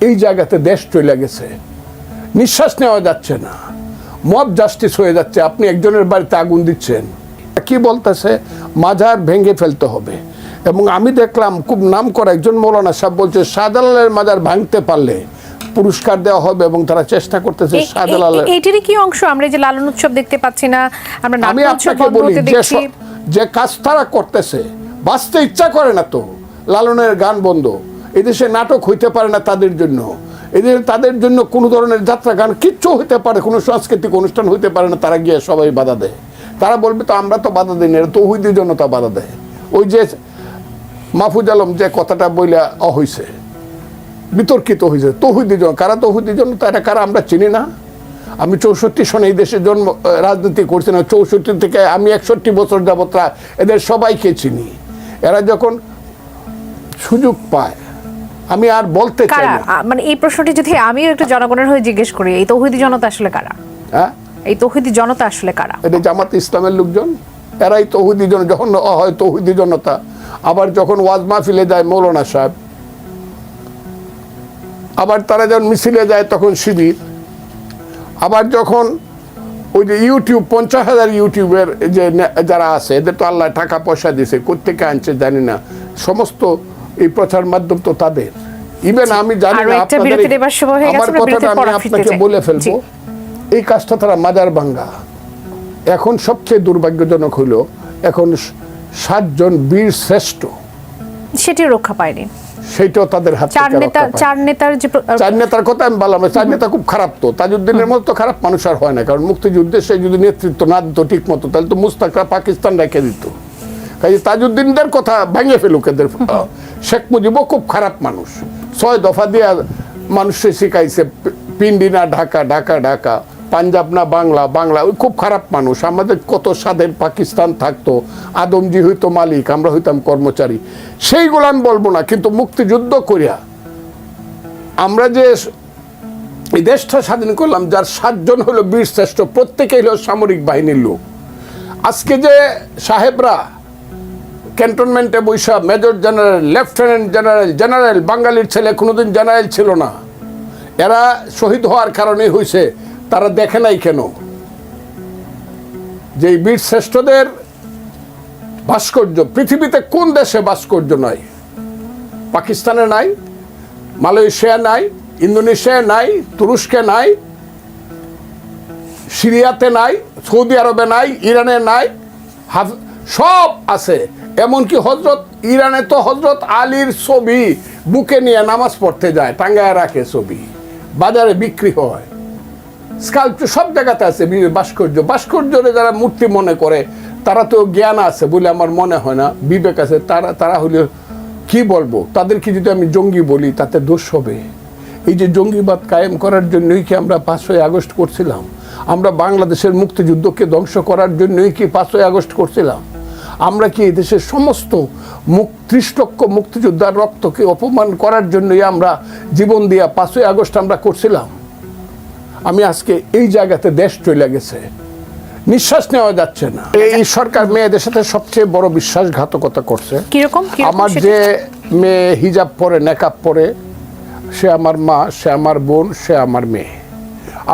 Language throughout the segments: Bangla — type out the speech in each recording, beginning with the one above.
এই জায়গাতে দেশ চলে গেছে। নিঃশ্বাস নেওয়া যাচ্ছে না। মব জাস্টিস হয়ে যাচ্ছে। আপনি একজনের বাড়িতে আগুন দিচ্ছেন। কি বলতেছে? মাজার ভেঙে ফেলতে হবে। এবং আমি দেখলাম খুব নাম করা একজন মৌলানা সাহেব বলছে শাহজালালের মাজার ভাঙতে পারলে পুরস্কার দেওয়া হবে এবং তারা চেষ্টা করতেছে শাহজালালের এই- কি অংশ? আমরা যে লালন উৎসব দেখতে পাচ্ছি না আমরা আমি আপনাকে বলি যে কাজ তারা করতেছে বাঁচতে ইচ্ছা করে না তো। লালনের গান বন্ধ। এদেশে নাটক হইতে পারে না তাদের জন্য। এদের, তাদের জন্য কোনো ধরনের যাত্রা গান কিচ্ছু হইতে পারে, কোনো সাংস্কৃতিক অনুষ্ঠান হইতে পারে না, তারা গিয়ে সবাই বাধা দেয়। তারা বলবে, তো আমরা তো বাধা দিই না, এরা তৌহিদি জনতা বাধা দেয়। ওই যে মাহফুজ আলম যে কথাটা বইলা হইছে, বিতর্কিত হয়েছে তৌহিদি জন, কারা তৌহিদি জনতা, এটা কারা আমরা চিনি না। আমি চৌষট্টি সনে এই দেশে জন্ম, রাজনীতি করছি না, চৌষট্টি থেকে আমি একষট্টি বছর যাবত রা- এদের সবাইকে চিনি। এরা যখন সুযোগ পায় আমি আর বলতে চাই না। মানে এই প্রশ্নটি যদি আমিও একটু জনগণের হয়ে জিজ্ঞেস করি এই তৌহিদি জনতা আসলে কারা? হ্যাঁ? এই তৌহিদি জনতা আসলে কারা? এটা জামাত ইসলামের লোকজন? এরাই তৌহিদি জন যখন হয় তৌহিদি জনতা আবার যখন ওয়াজ মাহফিলে যায় মৌলানা সাহেব আবার তারা যখন মিছিলে যায় তখন শিবির আবার যখন ওই যে ইউটিউব পঞ্চাশ হাজার ইউটিউবের যে যারা আছে এদের তো আল্লাহ টাকা পয়সা দিছে কোথেকে আনছে জানি না সমস্ত এই প্রচার মাধ্যম তো তাদের। ইভেন আমি জানি না আপনাদের আমার কথাটা আমি আপনাকে বলে ফেলব। এই কাজটা তারা মাজার ভাঙ্গা এখন সবচেয়ে দুর্ভাগ্যজনক হইল এখন সাতজন বীর শ্রেষ্ঠ। সেটি রক্ষা পায়নি। সেইটাও তাদের হাত চার নেতা চার নেতার যে চার নেতার কথা আমি বললাম চার নেতা খুব খারাপ তো। তাজউদ্দিনের মতো তো খারাপ মানুষ আর হয় না কারণ মুক্তিযুদ্ধে সে যদি নেতৃত্ব না দিত ঠিক মতো তাহলে তো মুস্তাকরা পাকিস্তান রেখে দিত। কাজে তাজউদ্দিনদের কথা ভেঙে ফেলুক এদের। শেখ মুজিবও খুব খারাপ মানুষ। ছয় দফা দিয়ে মানুষে শিখাইছে, পিন্ডি না ঢাকা ঢাকা ঢাকা, পাঞ্জাব না বাংলা বাংলা, ওই খুব খারাপ মানুষ। আমাদের কত স্বাধীন পাকিস্তান থাকতো, আদমজি হইতো মালিক, আমরা হইতাম কর্মচারী। সেইগুলো আমি বলব না, কিন্তু মুক্তিযুদ্ধ করিয়া আমরা যে এই দেশটা স্বাধীন করলাম, যার সাতজন হলো বীর শ্রেষ্ঠ প্রত্যেকেই হলো সামরিক বাহিনীর লোক। আজকে যে সাহেবরা ক্যান্টনমেন্টে বৈশা major general, lieutenant general general, বাঙালির ছেলে কোনোদিন জেনারেল ছিল না। এরা শহীদ হওয়ার কারণে হয়েছে তারা দেখে নাই কেন? যে বীর শ্রেষ্ঠদের ভাস্কর্য, পৃথিবীতে কোন দেশে ভাস্কর্য নাই? পাকিস্তানে নাই, মালয়েশিয়া নাই, ইন্দোনেশিয়া নাই, তুরস্কে নাই, সিরিয়াতে নাই, সৌদি আরবে নাই, ইরানে নাই সব আছে। এমনকি হজরত ইরানে তো হজরত আলীর ছবি বুকে নিয়ে নামাজ পড়তে যায়, টাঙ্গায় রাখে ছবি, বাজারে বিক্রি হয়। স্কাল্পচার সব জায়গাতে আছে ভাস্কর্য। ভাস্কর্যরে যারা মূর্তি মনে করে, তারা তো জ্ঞান আছে বলে আমার মনে হয় না। বিবেক আছে, তারা তারা হলে কি বলব? তাদেরকে যদি আমি জঙ্গি বলি, তাতে দোষ হবে। এই যে জঙ্গিবাদ কায়েম করার জন্যই কি আমরা পাঁচই আগস্ট করছিলাম? আমরা বাংলাদেশের মুক্তিযুদ্ধকে ধ্বংস করার জন্যই কি পাঁচই আগস্ট করছিলাম? আমরা কি দেশের সমস্ত মুখ ত্রিশ মুক্তিযোদ্ধার রক্তকে অপমান করার জন্যই আমরা জীবন দিয়া পাঁচই আগস্ট আমরা করছিলাম? আমি আজকে এই জায়গাতে দেশ চলে গেছে। নিঃশ্বাস নেওয়া যাচ্ছে না। এই সরকার মেয়েদের সাথে সবচেয়ে বড় বিশ্বাসঘাতকতা করছে। আমার যে মেয়ে হিজাব পরে নেকাব পরে সে আমার মা সে আমার বোন সে আমার মেয়ে।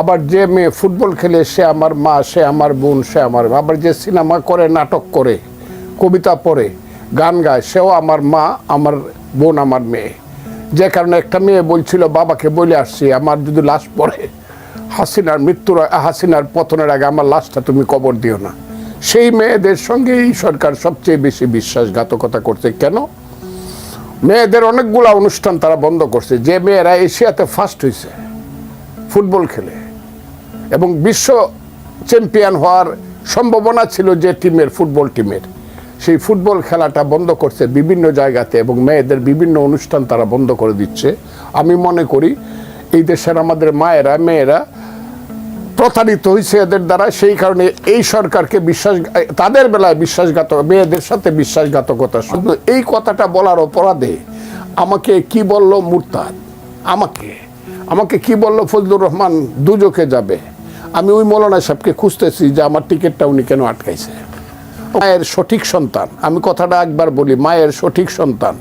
আবার যে মেয়ে ফুটবল খেলে সে আমার মা সে আমার বোন সে আমার আবার যে সিনেমা করে নাটক করে কবিতা পড়ে, গান গায়, সেও আমার মা, আমার বোন, আমার মেয়ে। যে কারণে একটা মেয়ে বলছিল, বাবাকে বলে আসছি, আমার যদি লাশ পড়ে, হাসিনার মৃত্যুর, হাসিনার পতনের আগে আমার লাশটা তুমি কবর দিও না। সেই মেয়েদের সঙ্গেই সরকার সবচেয়ে বেশি বিশ্বাসঘাতকতা করছে। কেন? মেয়েদের অনেকগুলা অনুষ্ঠান তারা বন্ধ করছে। যে মেয়েরা এশিয়াতে ফার্স্ট হয়েছে ফুটবল খেলে, এবং বিশ্ব চ্যাম্পিয়ন হওয়ার সম্ভাবনা ছিল যে টিমের ফুটবল টিমের সেই ফুটবল খেলাটা বন্ধ করছে বিভিন্ন জায়গাতে এবং মেয়েদের বিভিন্ন অনুষ্ঠান তারা বন্ধ করে দিচ্ছে। আমি মনে করি এই দেশের আমাদের মায়েরা, মেয়েরা প্রতারিত হয়েছে এদের দ্বারা, সেই কারণে এই সরকারকে বিশ্বাস তাদের বেলায় বিশ্বাসঘাত মেয়েদের সাথে বিশ্বাসঘাতকতা। শুধু এই কথাটা বলার অপরাধে আমাকে কি বলল মুরতাদ? আমাকে। আমাকে কি বলল ফজলুর রহমান? দুজকে যাবে। আমি ওই মৌলানা সাহেবকে খুঁজতেছি যে আমার টিকিটটা উনি কেন আটকাইছে। মায়ের সঠিক সন্তান। আমি কথাটা একবার বলি মায়ের সঠিক সন্তান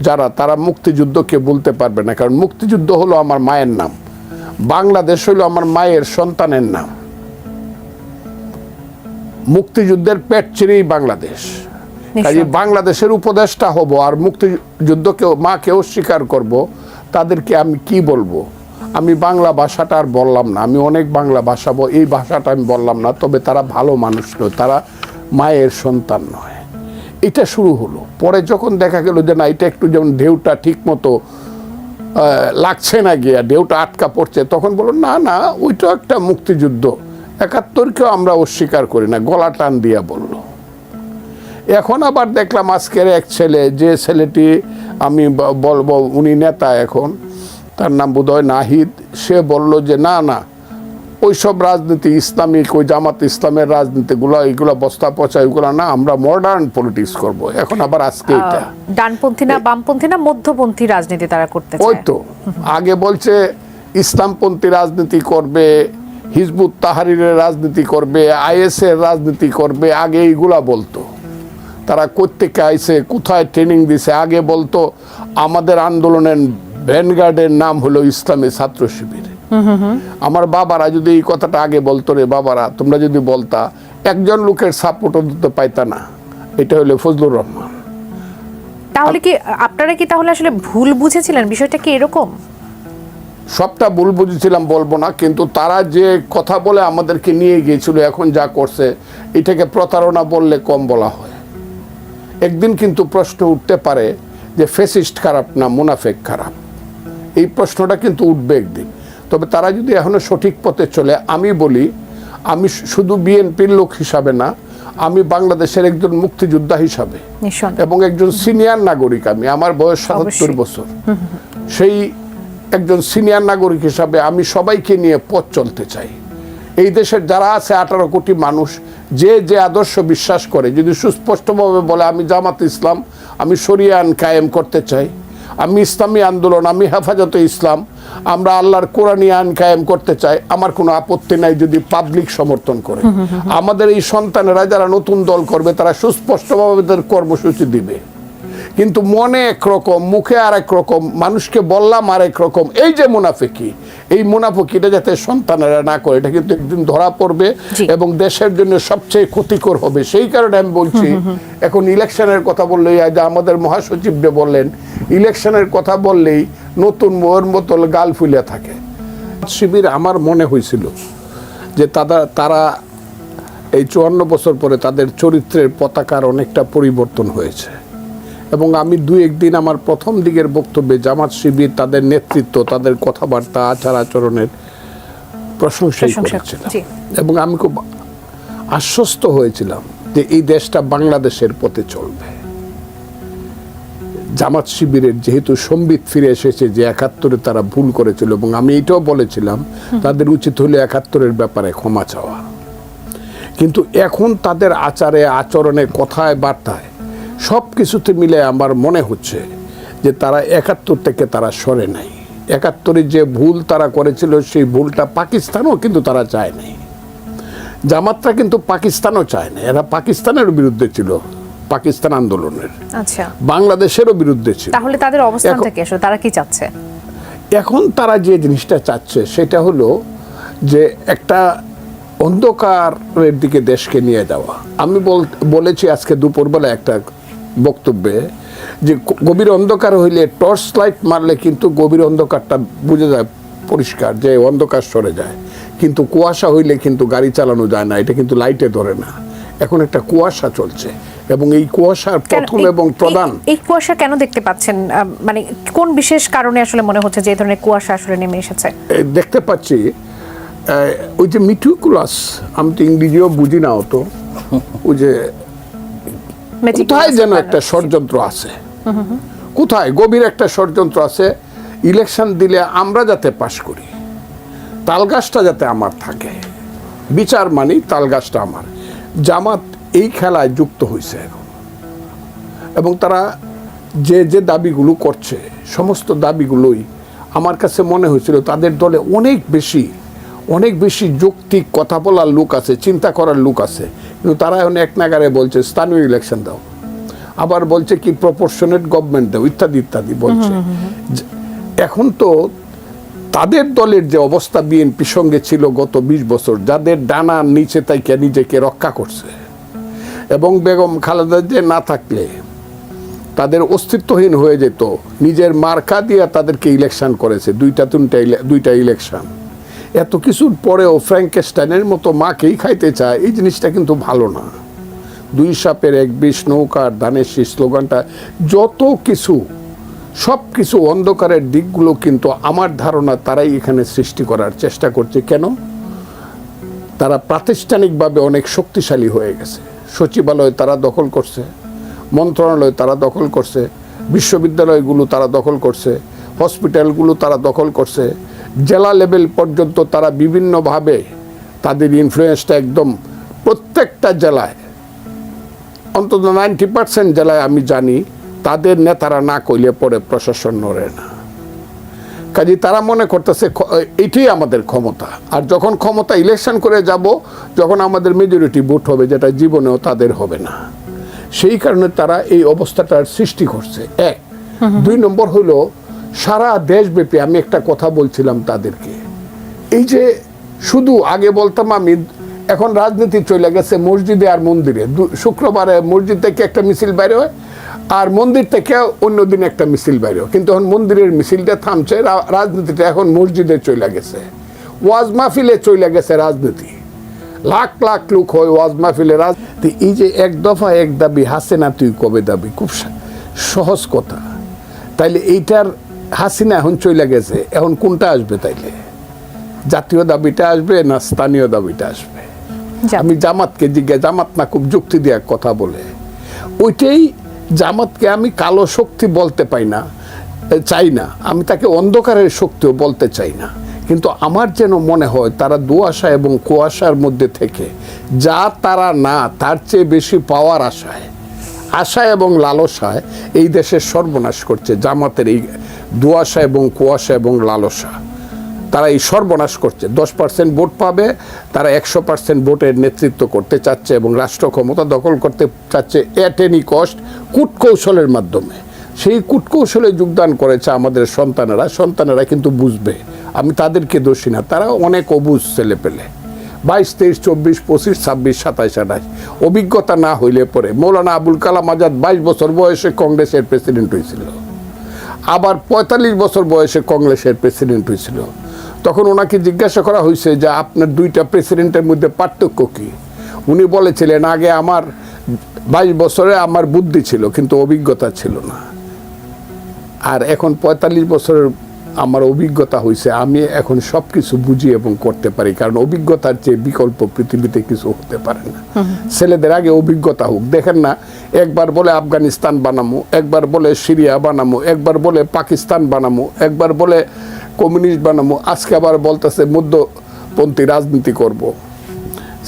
যারা তারা মুক্তিযুদ্ধকে বলতে পারবে না। কারণ মুক্তিযুদ্ধ হলো আমার মায়ের নাম। বাংলাদেশ হলো আমার মায়ের সন্তানের নাম। মুক্তিযুদ্ধের পেট চিরেই বাংলাদেশ। কাজে বাংলাদেশের উপদেষ্টা হব আর মুক্তিযুদ্ধকে মাকে অস্বীকার করব তাদেরকে আমি কি বলব? আমি বাংলা ভাষাটা আর বললাম না। আমি অনেক বাংলা ভাষা এই ভাষাটা আমি বললাম না তবে তারা ভালো মানুষ নয়। তারা মায়ের সন্তান নয়। এটা শুরু হলো। পরে যখন দেখা গেল যে না, এটা একটু যেমন ঢেউটা ঠিক মতো লাগছে না গিয়া ঢেউটা আটকা পড়ছে, তখন বলল, না না, ওইটা একটা মুক্তিযুদ্ধ। একাত্তরকেও আমরা অস্বীকার করি না। গলা টান দিয়া বলল। এখন আবার দেখলাম আজকের এক ছেলে, যে ছেলেটি আমি বলব, উনি নেতা এখন, তার নাম বোধহয় নাহিদ, সে বলল যে, না না ওইসব রাজনীতি ইসলামিক ওই জামাত ইসলামের রাজনীতিগুলো এইগুলো বস্তা পচা এগুলো না আমরা মডার্ন পলিটিক্স করব। এখন আবার আজকে এটা। ডানপন্থী না বামপন্থী না মধ্যপন্থী রাজনীতি তারা করতে ওই তো। আগে বলছে ইসলামপন্থী রাজনীতি করবে হিজবুত তাহারিরের রাজনীতি করবে আইএস এর রাজনীতি করবে আগে এইগুলা বলতো। তারা কোত্থেকে আইসে কোথায় ট্রেনিং দিছে আগে বলতো আমাদের আন্দোলনের ভ্যানগার্ডের নাম হলো ইসলামী ছাত্র শিবির। আমার বাবারা যদি এই কথাটা আগে বলতো রে বাবারা তোমরা যদি বলতা একজন লোকের সাপোর্টও দিতে পাইতা না। এটা হলো ফজলুর রহমান। তাহলে কি আপনারা কি তাহলে আসলে ভুল বুঝেছিলেন? বিষয়টা কি এরকম? সবটা ভুল বুঝেছিলাম বলব না কিন্তু তারা যে কথা বলে আমাদেরকে নিয়ে গিয়েছিল এখন যা করছে এটাকে প্রতারণা বললে কম বলা হয়। একদিন কিন্তু প্রশ্ন উঠতে পারে যে ফেসিস্ট খারাপ না মুনাফেক খারাপ? এই প্রশ্নটা কিন্তু উঠবে একদিন। তবে তারা যদি এখনও সঠিক পথে চলে আমি বলি আমি শুধু বিএনপির লোক হিসাবে না আমি বাংলাদেশের একজন মুক্তিযোদ্ধা হিসাবে এবং একজন সিনিয়র নাগরিক আমি আমার বয়স সাতাত্তর বছর। সেই একজন সিনিয়র নাগরিক হিসাবে আমি সবাইকে নিয়ে পথ চলতে চাই। এই দেশের যারা আছে আঠারো কোটি মানুষ যে যে আদর্শ বিশ্বাস করে যদি সুস্পষ্টভাবে বলে আমি জামাত ইসলাম আমি শরিয়া আইন কায়েম করতে চাই আমি ইসলামী আন্দোলন আমি হেফাজতে ইসলাম আমরা আল্লাহর কোরআনী আইন কায়েম করতে চাই আমার কোনো আপত্তি নাই যদি পাবলিক সমর্থন করে। আমাদের এই সন্তানেরা যারা নতুন দল করবে তারা সুস্পষ্টভাবে তাদের কর্মসূচি দিবে। কিন্তু মনে একরকম মুখে আর এক রকম মানুষকে বললাম আর এক রকম এই যে মুনাফিকি এই মুনাফিকিটা যাতে সন্তানেরা না করে এটা কিন্তু একদিন ধরা পড়বে এবং দেশের জন্য সবচেয়ে ক্ষতিকর হবে। সেই কারণে আমি বলছি এখন ইলেকশনের কথা বললেই আজ আমাদের মহাসচিব যে বললেন ইলেকশনের কথা বললেই নতুন মোহর মতো গাল ফুলে থাকে। শিবির আমার মনে হয়েছিল যে তারা তারা এই চুয়ান্ন বছর পরে তাদের চরিত্রের পতাকার অনেকটা পরিবর্তন হয়েছে। এবং আমি দু একদিন আমার প্রথম দিকের বক্তব্যে জামাত শিবির তাদের নেতৃত্ব তাদের কথাবার্তা আচার আচরণের প্রশংসাই প্রশংসা, করেছিলাম। এবং আমি খুব আশ্বস্ত হয়েছিলাম যে এই দেশটা বাংলাদেশের পথে চলবে। জামাত শিবিরের যেহেতু সম্বিত ফিরে এসেছে যে একাত্তরে তারা ভুল করেছিল এবং আমি এটাও বলেছিলাম তাদের উচিত হলে একাত্তরের ব্যাপারে ক্ষমা চাওয়া। কিন্তু এখন তাদের আচারে আচরণে কথায় বার্তায় সব কিছুতে মিলে আমার মনে হচ্ছে যে তারা একাত্তর থেকে তারা সরে নাই। একাত্তরে যে ভুল তারা করেছিল সেই ভুলটা পাকিস্তানও কিন্তু তারা চায় নাই। জামাতটা কিন্তু পাকিস্তানও চায় না এরা পাকিস্তানের বিরুদ্ধে ছিল পাকিস্তান আন্দোলনের। আচ্ছা। বাংলাদেশেরও বিরুদ্ধে ছিল। তাহলে তাদের অবস্থানটা কি আসলে তারা কি চাচ্ছে? এখন তারা যে জিনিসটা চাচ্ছে সেটা হলো যে একটা অন্ধকারের দিকে দেশকে নিয়ে যাওয়া। আমি বল বলেছি আজকে দুপুরবেলা একটা বক্তব্যে যে গভীর অন্ধকার হইলে টর্চ লাইট মারলে কিন্তু গভীর অন্ধকারটা বুঝে যায় পরিষ্কার যে অন্ধকার সরে যায়। কিন্তু কুয়াশা হইলে কিন্তু গাড়ি চালানো যায় না এটা কিন্তু লাইটে ধরে না। এখন একটা কুয়াশা চলছে এবং এই কুয়াশার প্রথম এবং প্রধান এই কুয়াশা কেন দেখতে পাচ্ছেন? মানে কোন বিশেষ কারণে আসলে মনে হচ্ছে যে এই ধরনের কুয়াশা আসলে নেমে এসেছে? দেখতে পাচ্ছি ওই যে মিটিকুলাস আমি তো ইংরেজিও বুঝি না অত। ওই যে কোথায় যেন একটা ষড়যন্ত্র আছে? কোথায়? গভীর একটা ষড়যন্ত্র আছে। ইলেকশন দিলে আমরা যাতে পাশ করি। তালগাছটা যাতে আমার থাকে। বিচার মানি তালগাছটা আমার। জামাত এই খেলায় যুক্ত হয়েছে এখন। এবং তারা যে যে দাবিগুলো করছে সমস্ত দাবিগুলোই আমার কাছে মনে হয়েছিল তাদের দলে অনেক বেশি অনেক বেশি যৌক্তিক কথা বলার লোক আছে চিন্তা করার লোক আছে। কিন্তু তারা এখন এক নাগারে বলছে স্থানীয় ইলেকশন দাও। আবার বলছে কি প্রপোর্শনেট গভর্নমেন্ট দাও ইত্যাদি ইত্যাদি বলছে। এখন তো তাদের দলের যে অবস্থা বিএনপি সঙ্গে ছিল গত বিশ বছর যাদের ডানার নিচে তাইকে নিজেকে রক্ষা করছে এবং বেগম খালেদা যে না থাকলে তাদের অস্তিত্বহীন হয়ে যেত নিজের মার্কা দিয়ে তাদেরকে ইলেকশন করেছে দুইটা তিনটা দুইটা ইলেকশন এত কিছুর পরেও ফ্র্যাঙ্কেস্টাইনের মতো মাকেই খাইতে চায়, এই জিনিসটা কিন্তু ভালো না। দুই সাপের এক বিষ নৌকার ধানের শীষ স্লোগানটা, যত কিছু, সব কিছু অন্ধকারের দিকগুলো কিন্তু আমার ধারণা তারাই এখানে সৃষ্টি করার চেষ্টা করছে। কেন? তারা প্রাতিষ্ঠানিকভাবে অনেক শক্তিশালী হয়ে গেছে। সচিবালয় তারা দখল করছে, মন্ত্রণালয় তারা দখল করছে, বিশ্ববিদ্যালয়গুলো তারা দখল করছে, হসপিটালগুলো তারা দখল করছে জেলা লেভেল পর্যন্ত তারা বিভিন্নভাবে তাদের ইনফ্লুয়েন্সটা একদম প্রত্যেকটা জেলায়। অন্তত নাইনটি পার্সেন্ট জেলায় আমি জানি তাদের নেতারা না কইলে পরে প্রশাসন নড়ে না। কাজে তারা মনে করতেছে এটাই আমাদের ক্ষমতা। আর যখন ক্ষমতা ইলেকশন করে যাব যখন আমাদের মেজরিটি ভোট হবে যেটা জীবনেও তাদের হবে না। সেই কারণে তারা এই অবস্থাটার সৃষ্টি করছে। এক দুই নম্বর হলো সারা দেশব্যাপী আমি একটা কথা বলছিলাম তাদেরকে। এই যে শুধু আগে বলতাম আমি, এখন রাজনীতি চলে গেছে মসজিদে আর মন্দিরে। শুক্রবারে মসজিদ থেকে একটা মিছিল বাইরে হয়, আর মন্দির থেকে অন্যদিন একটা মিছিল বাইরে কিন্তু এখন মন্দিরের মিছিলটা থামছে রাজনীতিটা এখন মসজিদে চলে গেছে। ওয়াজ মাহফিলে চলে গেছে রাজনীতি। লাখ লাখ লোক হয় ওয়াজ মাহফিলে রাজনীতি এই যে এক দফা এক দাবি, হাসিনা তুই কবে দাবি? খুব সহজ কথা। তাইলে এইটার হাসিনা এখন চলে গেছে এখন কোনটা আসবে তাইলে? জাতীয় দাবিটা আসবে না স্থানীয় দাবিটা আসবে? আমি জামাতকে জিজ্ঞাসা জামাত না খুব যুক্তি দেওয়ার কথা বলে। ওইটাই জামাতকে আমি কালো শক্তি বলতে পাই না চাই না। আমি তাকে অন্ধকারের শক্তিও বলতে চাই না। কিন্তু আমার যেন মনে হয় তারা দুয়াশা এবং কুয়াশার মধ্যে থেকে যা তারা না তার চেয়ে বেশি পাওয়ার আশায় আশা এবং লালসায় এই দেশের সর্বনাশ করছে জামাতের এই দুয়াশা এবং কুয়াশা এবং লালসা। তারা এই সর্বনাশ করছে। দশ পার্সেন্ট ভোট পাবে, তারা একশো পার্সেন্ট ভোটের নেতৃত্ব করতে চাচ্ছে এবং রাষ্ট্র ক্ষমতা দখল করতে চাচ্ছে অ্যাট এনি কস্ট কূটকৌশলের মাধ্যমে। সেই কূটকৌশলে যোগদান করেছে আমাদের সন্তানেরা। সন্তানেরা কিন্তু বুঝবে। আমি তাদেরকে দোষী না। তারা অনেক অবুজ ছেলে পেলে বাইশ, তেইশ, চব্বিশ, পঁচিশ, ছাব্বিশ, সাতাইশ, আঠাশ। অভিজ্ঞতা না হইলে পরে। মৌলানা আবুল কালাম আজাদ বাইশ বছর বয়সে কংগ্রেসের প্রেসিডেন্ট হয়েছিল আবার পঁয়তাল্লিশ বছর বয়সে কংগ্রেসের প্রেসিডেন্ট হয়েছিল। তখন ওনাকে জিজ্ঞাসা করা হয়েছে যে আপনার দুইটা প্রেসিডেন্টের মধ্যে পার্থক্য কি? উনি বলেছিলেন, আগে আমার বাইশ বছরে আমার বুদ্ধি ছিল, কিন্তু অভিজ্ঞতা ছিল না। আর এখন পঁয়তাল্লিশ বছরের আমার অভিজ্ঞতা হয়েছে আমি এখন সব কিছু বুঝি এবং করতে পারি কারণ অভিজ্ঞতার চেয়ে বিকল্প পৃথিবীতে কিছু হতে পারে না। ছেলেদের আগে অভিজ্ঞতা হোক। দেখেন না একবার বলে আফগানিস্তান বানামো একবার বলে সিরিয়া বানামো একবার বলে পাকিস্তান বানামো একবার বলে কমিউনিস্ট বানামো আজকে আবার বলতেছে মধ্যপন্থী রাজনীতি করব।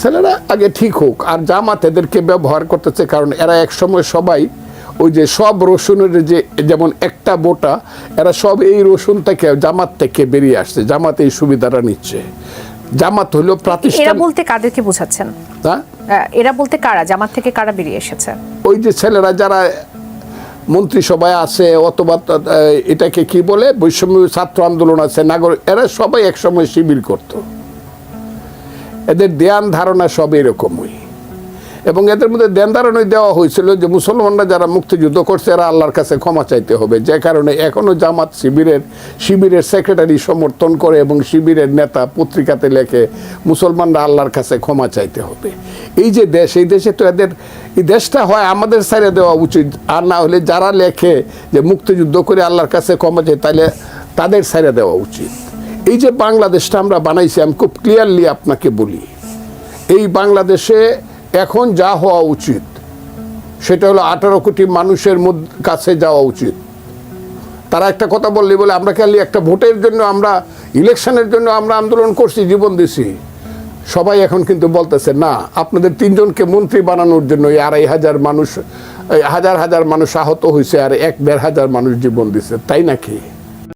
ছেলেরা আগে ঠিক হোক আর জামাত এদেরকে ব্যবহার করতেছে কারণ এরা একসময় সবাই ওই যে সব রসুনের যে যেমন একটা বোটা এরা সব এই রসুন থেকে জামাত থেকে বেরিয়ে আসছে। জামাত এই সুবিধাটা নিচ্ছে। জামাত হলো এরা বলতে কাদেরকে বোঝাচ্ছেন? হ্যাঁ? এরা বলতে কারা? জামাত থেকে কারা বেরিয়ে এসেছে? ওই যে ছেলেরা যারা মন্ত্রিসভায় আছে অথবা এটাকে কি বলে? বৈষম্য ছাত্র আন্দোলন আছে নাগরিক এরা সবাই একসময় শিবির করত। এদের ধ্যান ধারণা সব এরকমই। এবং এদের মধ্যে ধ্যান ধারণাই দেওয়া হয়েছিল যে মুসলমানরা যারা মুক্তিযুদ্ধ করছে, এরা আল্লাহর কাছে ক্ষমা চাইতে হবে। যে কারণে এখনও জামাত শিবিরের শিবিরের সেক্রেটারি সমর্থন করে এবং শিবিরের নেতা পত্রিকাতে লেখে, মুসলমানরা আল্লাহর কাছে ক্ষমা চাইতে হবে। এই যে দেশ, এই দেশে তো এদের, এই দেশটা হয় আমাদের সাইডে দেওয়া উচিত। আর না হলে যারা লেখে যে মুক্তিযুদ্ধ করে আল্লাহর কাছে ক্ষমা চাই তাহলে তাদের সাইডে দেওয়া উচিত। এই যে বাংলাদেশটা আমরা বানাইছি, আমি খুব ক্লিয়ারলি আপনাকে বলি। এই বাংলাদেশে এখন যা হওয়া উচিত, সেটা হলো আঠারো কোটি মানুষের কাছে যাওয়া উচিত। তারা একটা কথা বললি বলে, আমরা খালি একটা ভোটের জন্য, আমরা ইলেকশনের জন্য আমরা আন্দোলন করছি, জীবন দিছি। সবাই এখন কিন্তু বলতেছে, না, আপনাদের তিনজনকে মন্ত্রী বানানোর জন্য এই আড়াই হাজার মানুষ হাজার হাজার মানুষ আহত হয়েছে আর এক দেড় হাজার মানুষ জীবন দিছে। তাই নাকি?